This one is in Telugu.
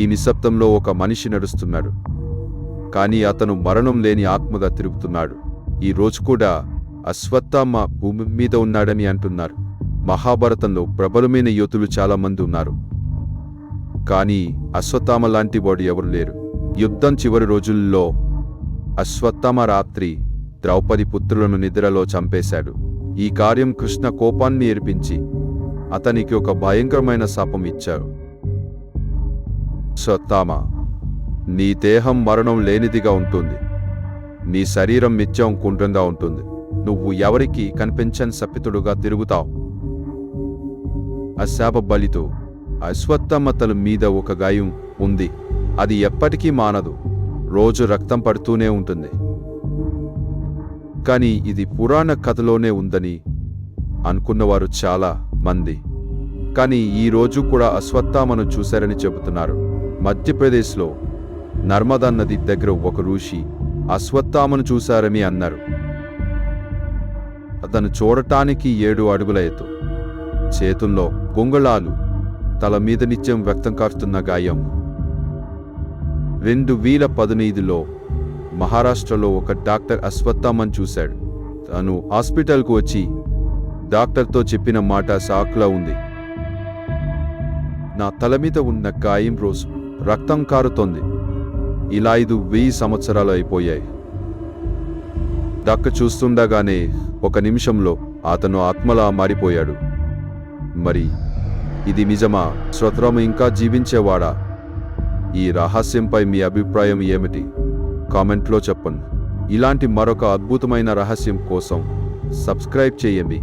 ఈ నిశ్శబ్దంలో ఒక మనిషి నడుస్తున్నాడు. కానీ అతను మరణం లేని ఆత్మగా తిరుగుతున్నాడు. ఈ రోజు కూడా అశ్వత్థామ భూమి మీద ఉన్నాడని అంటున్నారు. మహాభారతంలో ప్రబలమైన యోధులు చాలామంది ఉన్నారు. కానీ అశ్వత్థామ లాంటి వాడు ఎవరు లేరు. యుద్ధం చివరి రోజుల్లో అశ్వత్థామ రాత్రి ద్రౌపది పుత్రులను నిద్రలో చంపేశాడు. ఈ కార్యం కృష్ణ కోపాన్ని ఏర్పించి అతనికి ఒక భయంకరమైన శాపం ఇచ్చారు. సత్తామా నీ దేహం మరణం లేనిదిగా ఉంటుంది. నీ శరీరం నిత్యం కుండ్రంగా ఉంటుంది. నువ్వు ఎవరికి కనిపించని సప్పితుడుగా తిరుగుతావు. అశాప బలితో అశ్వత్థామ తల మీద ఒక గాయం ఉంది. అది ఎప్పటికీ మానదు. రోజు రక్తం పడుతూనే ఉంటుంది. కానీ ఇది పురాణ కథలోనే ఉందని అనుకున్నవారు చాలా మంది. కానీ ఈ రోజు కూడా అశ్వత్థామను చూశారని చెబుతున్నారు. మధ్యప్రదేశ్లో నర్మదా నది దగ్గర ఒక ఋషి అశ్వత్థామను చూశారని అన్నారు. అతను చూడటానికి ఏడు అడుగుల ఎత్తు. చేతుల్లో గొంగళాలు తల మీద నిత్యం వ్యక్తం కాస్తున్న గాయం. రెండు వేల పదనైదులో మహారాష్ట్రలో ఒక డాక్టర్ అశ్వత్థామన్ చూశాడు. తను హాస్పిటల్కు వచ్చి డాక్టర్తో చెప్పిన మాట సాకులా ఉంది. నా తల మీద ఉన్న గాయం రోజు. రక్తం కారుతోంది. ఇలా ఐదు వెయ్యి సంవత్సరాలు అయిపోయాయి. దక్క చూస్తుండగానే ఒక నిమిషంలో అతను ఆత్మలా మారిపోయాడు. మరి ఇది నిజమా? శ్రోత్రము ఇంకా జీవించేవాడా? ఈ రహస్యంపై మీ అభిప్రాయం ఏమిటి? కామెంట్లో చెప్పండి. ఇలాంటి మరొక అద్భుతమైన రహస్యం కోసం సబ్స్క్రైబ్ చేయండి.